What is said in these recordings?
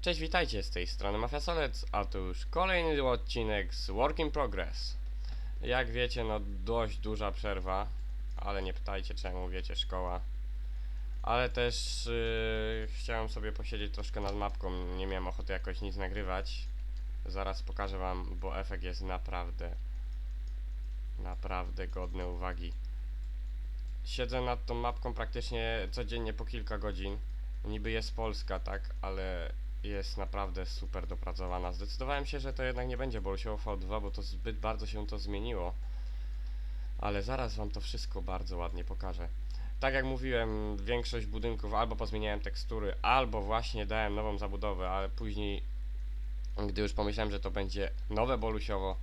Cześć, witajcie z tej strony Mafia Solec, a to już kolejny odcinek z Work in Progress. Jak wiecie, no dość duża przerwa, ale nie pytajcie czemu, wiecie, szkoła. Ale też yy, chciałem sobie posiedzieć troszkę nad mapką, nie miałem ochoty jakoś nic nagrywać. Zaraz pokażę wam, bo efekt jest naprawdę, naprawdę godny uwagi. Siedzę nad tą mapką praktycznie codziennie po kilka godzin. Niby jest Polska, tak, ale jest naprawdę super dopracowana. Zdecydowałem się, że to jednak nie będzie Bolsiowo V2, bo to zbyt bardzo się to zmieniło. Ale zaraz wam to wszystko bardzo ładnie pokażę. Tak jak mówiłem, większość budynków albo pozmieniałem tekstury, albo właśnie dałem nową zabudowę, ale później, gdy już pomyślałem, że to będzie nowe Bolusiowo,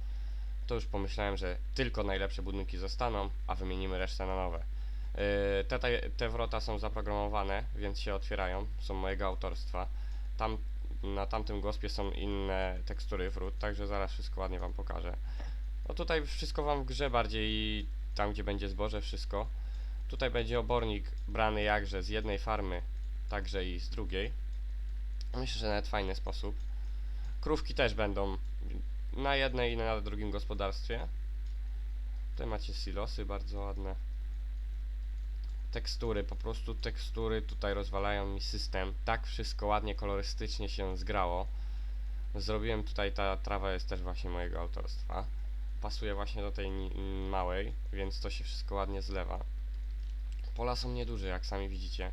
to już pomyślałem, że tylko najlepsze budynki zostaną, a wymienimy resztę na nowe. Yy, Te, te, te wrota są zaprogramowane, więc się otwierają, są mojego autorstwa. Tam, na tamtym gospie są inne tekstury wrót, także zaraz wszystko ładnie wam pokażę. No tutaj wszystko wam w grze bardziej, tam gdzie będzie zboże, wszystko. Tutaj będzie obornik brany jakże z jednej farmy, także i z drugiej. Myślę, że nawet fajny sposób. Krówki też będą na jednej i na drugim gospodarstwie. Tutaj macie silosy bardzo ładne tekstury, po prostu tekstury tutaj rozwalają mi system. Tak wszystko ładnie, kolorystycznie się zgrało. Zrobiłem tutaj, ta trawa jest też właśnie mojego autorstwa. Pasuje właśnie do tej małej, więc to się wszystko ładnie zlewa. Pola są nieduże, jak sami widzicie.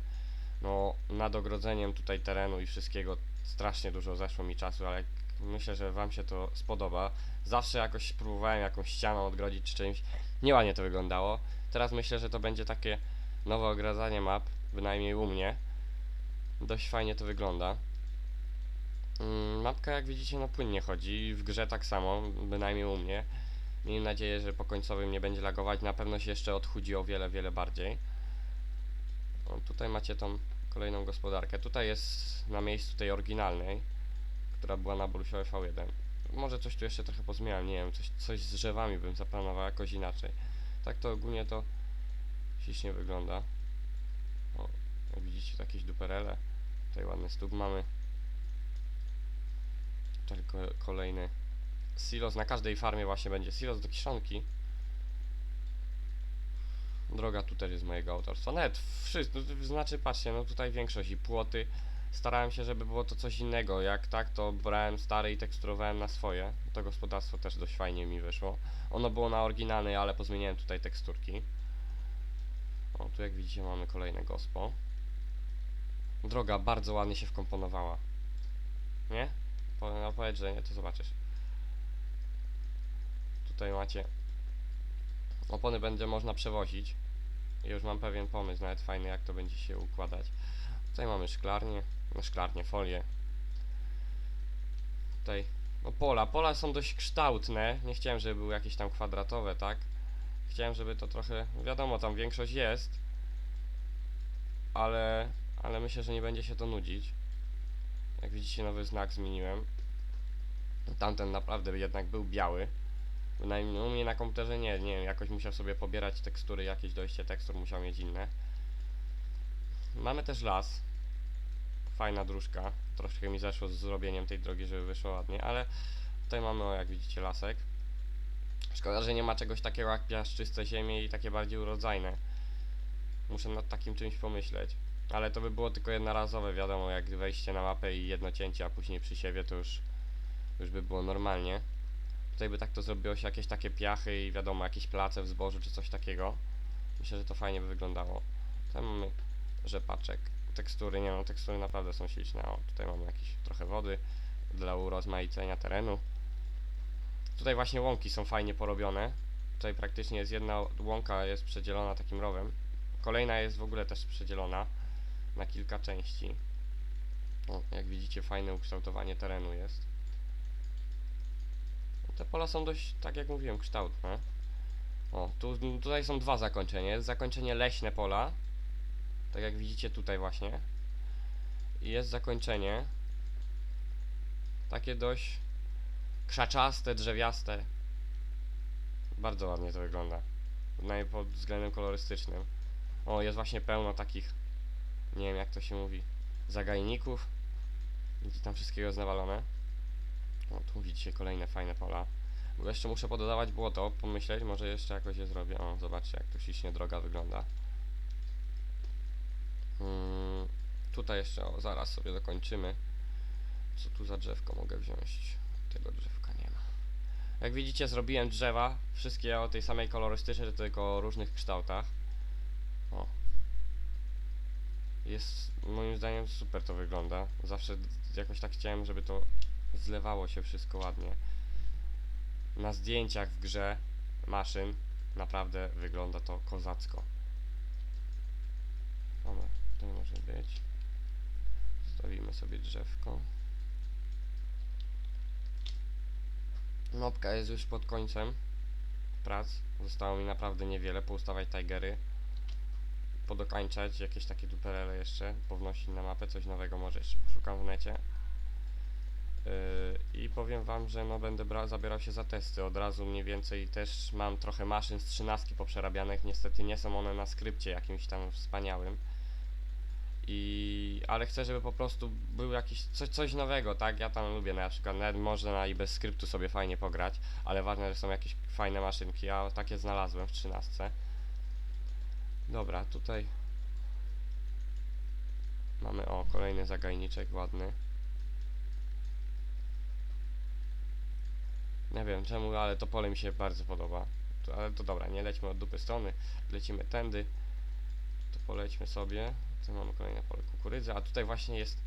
No, nad ogrodzeniem tutaj terenu i wszystkiego strasznie dużo zeszło mi czasu, ale myślę, że wam się to spodoba. Zawsze jakoś próbowałem jakąś ścianą odgrodzić czy czymś. Nieładnie to wyglądało. Teraz myślę, że to będzie takie nowe ogradzanie map, bynajmniej u mnie. Dość fajnie to wygląda. Mm, mapka jak widzicie no płynnie chodzi, w grze tak samo, bynajmniej u mnie. Miejmy nadzieję, że po końcowym nie będzie lagować, na pewno się jeszcze odchudzi o wiele, wiele bardziej. O, tutaj macie tą kolejną gospodarkę. Tutaj jest na miejscu tej oryginalnej, która była na Bolusiowe V1. Może coś tu jeszcze trochę pozmieniam, nie wiem, coś, coś z drzewami bym zaplanował jakoś inaczej. Tak to ogólnie to ślicznie wygląda. O, widzicie, jakieś duperele. Tutaj ładny stóp mamy. Tutaj ko- kolejny silos. Na każdej farmie właśnie będzie silos do kiszonki. Droga tu też jest mojego autorstwa. Nawet wszystko, znaczy patrzcie, no tutaj większość i płoty. Starałem się, żeby było to coś innego. Jak tak, to brałem stare i teksturowałem na swoje. To gospodarstwo też dość fajnie mi wyszło. Ono było na oryginalnej, ale pozmieniałem tutaj teksturki. O, tu jak widzicie mamy kolejne gospo. Droga bardzo ładnie się wkomponowała. Nie? No powiedz, że nie, to zobaczysz. Tutaj macie opony będzie można przewozić. I już mam pewien pomysł, nawet fajny jak to będzie się układać. Tutaj mamy szklarnię, no szklarnię, folię. Tutaj, no pola, pola są dość kształtne, nie chciałem, żeby były jakieś tam kwadratowe, tak? Chciałem, żeby to trochę, wiadomo, tam większość jest, ale, ale myślę, że nie będzie się to nudzić. Jak widzicie, nowy znak zmieniłem. Tamten naprawdę jednak był biały. Bynajmniej u mnie na komputerze nie, nie wiem, jakoś musiał sobie pobierać tekstury, jakieś dojście tekstur musiał mieć inne. Mamy też las. Fajna dróżka. Troszkę mi zeszło z zrobieniem tej drogi, żeby wyszło ładnie, ale tutaj mamy, jak widzicie, lasek. Szkoda, że nie ma czegoś takiego jak piaszczyste ziemie i takie bardziej urodzajne. Muszę nad takim czymś pomyśleć. Ale to by było tylko jednorazowe, wiadomo, jak wejście na mapę i jedno cięcie, a później przy siewie to już, już by było normalnie. Tutaj by tak to zrobiło się jakieś takie piachy i wiadomo, jakieś place w zbożu czy coś takiego. Myślę, że to fajnie by wyglądało. Tutaj mamy rzepaczek. Tekstury, nie no, tekstury naprawdę są śliczne. O, tutaj mamy jakieś trochę wody dla urozmaicenia terenu. Tutaj właśnie łąki są fajnie porobione. Tutaj praktycznie jest jedna łąka jest przedzielona takim rowem. Kolejna jest w ogóle też przedzielona na kilka części. O, jak widzicie fajne ukształtowanie terenu jest. Te pola są dość, tak jak mówiłem, kształtne. O, tu, tutaj są dwa zakończenia. Jest zakończenie leśne pola. Tak jak widzicie tutaj właśnie. I jest zakończenie. Takie dość krzaczaste, drzewiaste. Bardzo ładnie to wygląda. Przynajmniej pod względem kolorystycznym. O, jest właśnie pełno takich, nie wiem jak to się mówi, zagajników. Widzicie tam wszystkiego jest nawalone. O, tu widzicie kolejne fajne pola. Bo jeszcze muszę pododawać błoto, pomyśleć, może jeszcze jakoś je zrobię. O, zobaczcie jak to ślicznie droga wygląda. Mm, tutaj jeszcze, o, zaraz sobie dokończymy. Co tu za drzewko mogę wziąć? Tego drzewka. Jak widzicie, zrobiłem drzewa, wszystkie o tej samej kolorystyce, tylko o różnych kształtach. O. Jest, moim zdaniem, super to wygląda. Zawsze jakoś tak chciałem, żeby to zlewało się wszystko ładnie. Na zdjęciach w grze maszyn naprawdę wygląda to kozacko. Dobra, to nie może być. Zostawimy sobie drzewko. Mopka jest już pod końcem prac. Zostało mi naprawdę niewiele. Poustawiać tigery. Podokańczać jakieś takie duperele jeszcze. Pownosić na mapę coś nowego może jeszcze poszukam w necie. Yy, I powiem wam, że no będę zabierał się za testy. Od razu mniej więcej też mam trochę maszyn z 13 poprzerabianych. Niestety nie są one na skrypcie jakimś tam wspaniałym. I, ale chcę, żeby po prostu był jakiś coś, coś nowego, tak? Ja tam lubię na przykład, nawet można i bez skryptu sobie fajnie pograć, ale ważne, że są jakieś fajne maszynki. Ja takie znalazłem w 13. Dobra, tutaj mamy o kolejny zagajniczek ładny. Nie wiem czemu, ale to pole mi się bardzo podoba. To, ale to dobra, nie lećmy od dupy strony, lecimy tędy. To polećmy sobie. Tu mamy kolejne pole kukurydzy, a tutaj właśnie jest.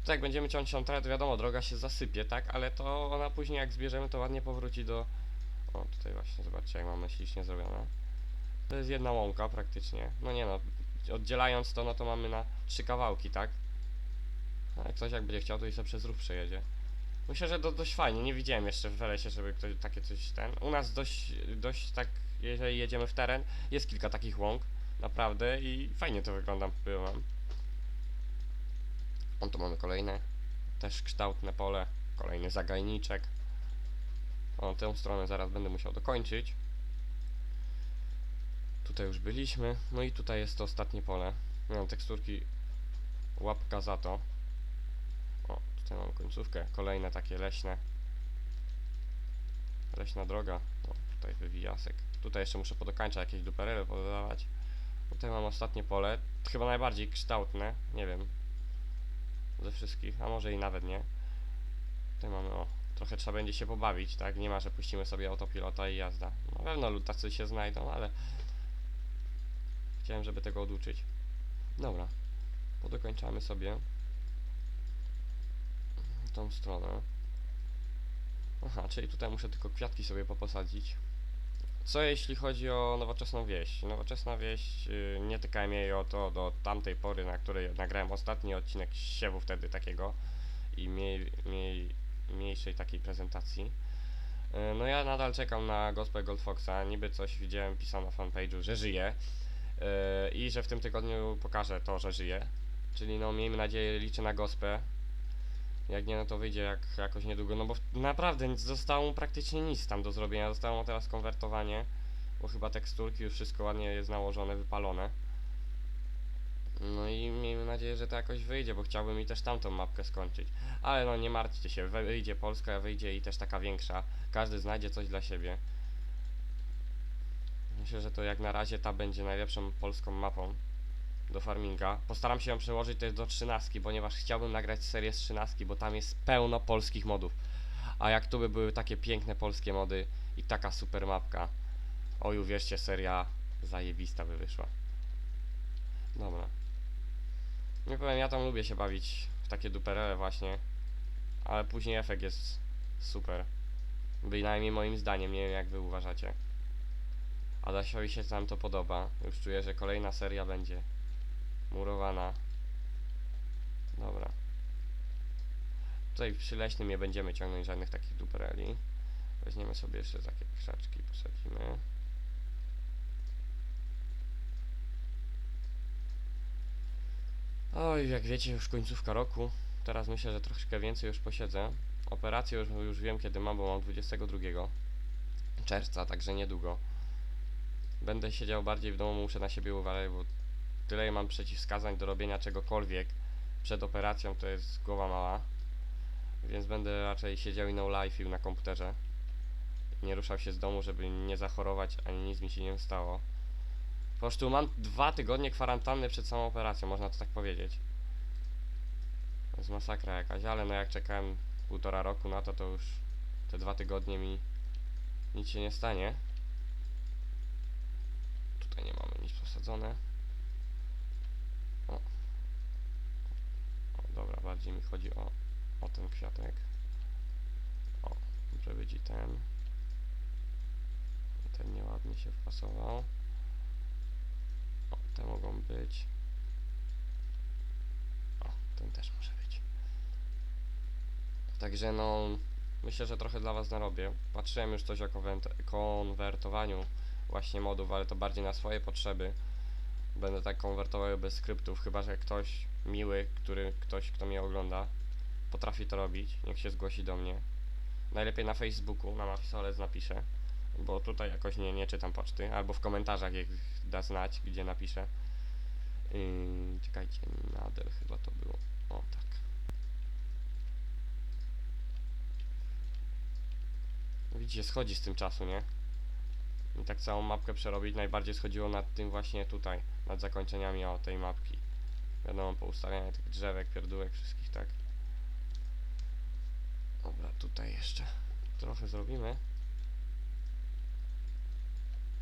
Tutaj jak będziemy ciąć tą trawę, to wiadomo, droga się zasypie, tak? Ale to ona później jak zbierzemy, to ładnie powróci do. O, tutaj właśnie zobaczcie, jak mamy ślicznie zrobione. To jest jedna łąka praktycznie. No nie no, oddzielając to, no to mamy na trzy kawałki, tak? A jak ktoś jak będzie chciał, to i sobie przez rów przejedzie. Myślę, że to dość fajnie. Nie widziałem jeszcze w lesie, żeby ktoś takie coś ten. U nas dość, dość tak, jeżeli jedziemy w teren, jest kilka takich łąk, naprawdę i fajnie to wygląda, byłem. On tu mamy kolejne, też kształtne pole, kolejny zagajniczek. O, tę stronę zaraz będę musiał dokończyć. Tutaj już byliśmy, no i tutaj jest to ostatnie pole. Miałem teksturki, łapka za to. O, tutaj mam końcówkę, kolejne takie leśne. Leśna droga, o, tutaj wywijasek. Tutaj jeszcze muszę podokańczać jakieś duperele pododawać. Tutaj mam ostatnie pole, chyba najbardziej kształtne, nie wiem. Ze wszystkich, a może i nawet nie. Tutaj mamy, o, trochę trzeba będzie się pobawić, tak? Nie ma, że puścimy sobie autopilota i jazda. Na pewno tacy się znajdą, ale chciałem, żeby tego oduczyć. Dobra, podokończamy sobie tą stronę. Aha, czyli tutaj muszę tylko kwiatki sobie poposadzić. Co jeśli chodzi o nowoczesną wieś? Nowoczesna wieś, yy, nie tykałem jej o to do tamtej pory, na której nagrałem ostatni odcinek siewu wtedy takiego i mniej, mniej, mniejszej takiej prezentacji. Yy, no ja nadal czekam na gospę Goldfoxa, niby coś widziałem pisane na fanpage'u, że żyje yy, i że w tym tygodniu pokażę to, że żyje. Czyli no miejmy nadzieję, liczę na gospę. Jak nie, no to wyjdzie jak, jakoś niedługo, no bo naprawdę nic, zostało mu praktycznie nic tam do zrobienia, zostało mu teraz konwertowanie, bo chyba teksturki już wszystko ładnie jest nałożone, wypalone. No i miejmy nadzieję, że to jakoś wyjdzie, bo chciałbym mi też tamtą mapkę skończyć. Ale no nie martwcie się, wy- wyjdzie Polska, wyjdzie i też taka większa. Każdy znajdzie coś dla siebie. Myślę, że to jak na razie ta będzie najlepszą polską mapą do farminga. Postaram się ją przełożyć też do 13, ponieważ chciałbym nagrać serię z 13, bo tam jest pełno polskich modów. A jak tu by były takie piękne polskie mody i taka super mapka, oj uwierzcie, seria zajebista by wyszła. Dobra. Nie powiem, ja tam lubię się bawić w takie duperele właśnie, ale później efekt jest super. Bynajmniej moim zdaniem, nie wiem jak wy uważacie. Adasiowi się tam to podoba. Już czuję, że kolejna seria będzie murowana. Dobra. Tutaj przy leśnym nie będziemy ciągnąć żadnych takich dupereli. Weźmiemy sobie jeszcze takie krzaczki, posadzimy. Oj, jak wiecie, już końcówka roku. Teraz myślę, że troszkę więcej już posiedzę. Operację już, już wiem kiedy mam, bo mam 22 czerwca, także niedługo. Będę siedział bardziej w domu, muszę na siebie uważać, bo tyle mam przeciwwskazań do robienia czegokolwiek przed operacją, to jest głowa mała. będę raczej siedział i no life na komputerze. Nie ruszał się z domu, żeby nie zachorować, ani nic mi się nie stało. Po prostu mam dwa tygodnie kwarantanny przed samą operacją, można to tak powiedzieć. To jest masakra jakaś, ale no jak czekałem półtora roku na to, to już te dwa tygodnie mi nic się nie stanie. Tutaj nie mamy nic posadzone. O. o dobra, bardziej mi chodzi o, o ten kwiatek. O, może być i ten. Ten nieładnie się wpasował. O, te mogą być. O, ten też może być. Także no, myślę, że trochę dla Was narobię. Patrzyłem już coś o konwertowaniu właśnie modów, ale to bardziej na swoje potrzeby. Będę tak konwertował bez skryptów, chyba że ktoś miły, który ktoś, kto mnie ogląda, potrafi to robić, niech się zgłosi do mnie. Najlepiej na Facebooku, na Mafisolec napiszę, bo tutaj jakoś nie, nie czytam poczty, albo w komentarzach jak da znać, gdzie napiszę. Yy, czekajcie, Nadel chyba to było. O, tak. Widzicie, schodzi z tym czasu, nie? I tak całą mapkę przerobić najbardziej schodziło nad tym właśnie tutaj, nad zakończeniami o tej mapki. Wiadomo, po ustawianiu tych drzewek, pierdółek, wszystkich, tak? Dobra, tutaj jeszcze trochę zrobimy.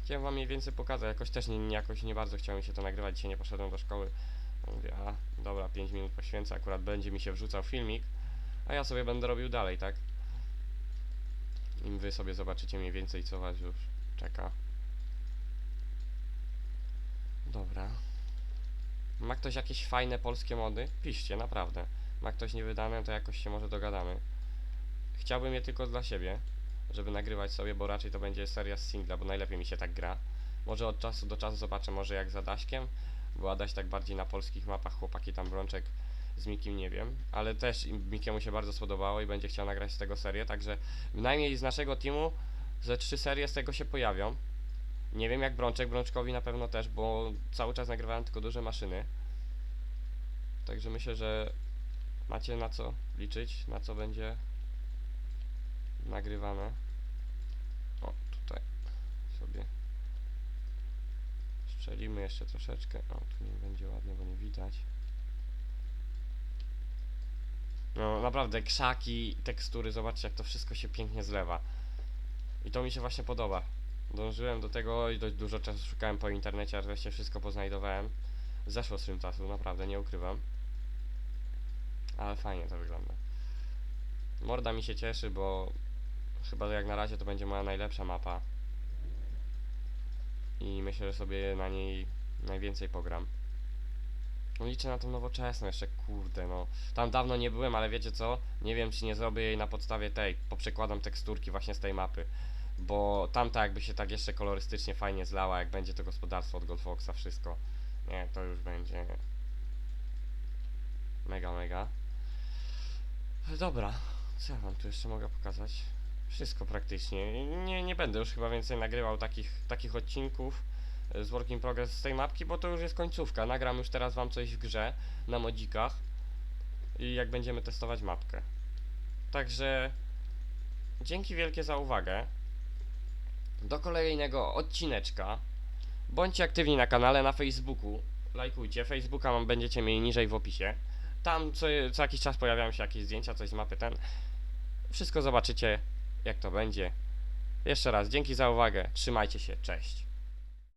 Chciałem wam mniej więcej pokazać, jakoś też nie, jakoś nie bardzo chciałem się to nagrywać, dzisiaj nie poszedłem do szkoły. Mówię, a dobra, 5 minut poświęcę, akurat będzie mi się wrzucał filmik, a ja sobie będę robił dalej, tak? I wy sobie zobaczycie mniej więcej, co was już czeka. Dobra. Ma ktoś jakieś fajne polskie mody? Piszcie, naprawdę. Ma ktoś niewydane, to jakoś się może dogadamy. Chciałbym je tylko dla siebie, żeby nagrywać sobie, bo raczej to będzie seria z singla, bo najlepiej mi się tak gra. Może od czasu do czasu zobaczę może jak za Daśkiem, bo Adaś tak bardziej na polskich mapach, chłopaki tam Brączek z Mikim nie wiem, ale też Mikiemu się bardzo spodobało i będzie chciał nagrać z tego serię, także bynajmniej z naszego teamu ze trzy serie z tego się pojawią. Nie wiem jak Brączek, Brączkowi na pewno też, bo cały czas nagrywałem tylko duże maszyny. Także myślę, że macie na co liczyć, na co będzie nagrywane. O, tutaj sobie strzelimy jeszcze troszeczkę. O, tu nie będzie ładnie, bo nie widać. No naprawdę, krzaki, tekstury, zobaczcie jak to wszystko się pięknie zlewa. I to mi się właśnie podoba. Dążyłem do tego i dość dużo czasu szukałem po internecie, aż wreszcie wszystko poznajdowałem. Zeszło tym czasu, naprawdę, nie ukrywam. Ale fajnie to wygląda. Morda mi się cieszy, bo chyba jak na razie to będzie moja najlepsza mapa. I myślę, że sobie na niej najwięcej pogram. No liczę na tą nowoczesną jeszcze, kurde no. Tam dawno nie byłem, ale wiecie co? Nie wiem, czy nie zrobię jej na podstawie tej. Poprzekładam teksturki właśnie z tej mapy. Bo tamta jakby się tak jeszcze kolorystycznie fajnie zlała, jak będzie to gospodarstwo od Goldfoxa, wszystko. Nie, to już będzie... Mega, mega. Dobra, co ja wam tu jeszcze mogę pokazać? Wszystko praktycznie. Nie, nie będę już chyba więcej nagrywał takich, takich odcinków e, z Work in Progress z tej mapki, bo to już jest końcówka. Nagram już teraz wam coś w grze, na modzikach i jak będziemy testować mapkę. Także dzięki wielkie za uwagę. Do kolejnego odcineczka. Bądźcie aktywni na kanale, na Facebooku. Lajkujcie. Facebooka mam, będziecie mieli niżej w opisie. Tam co, co jakiś czas pojawiają się jakieś zdjęcia, coś z mapy ten. Wszystko zobaczycie, jak to będzie. Jeszcze raz, dzięki za uwagę. Trzymajcie się, cześć.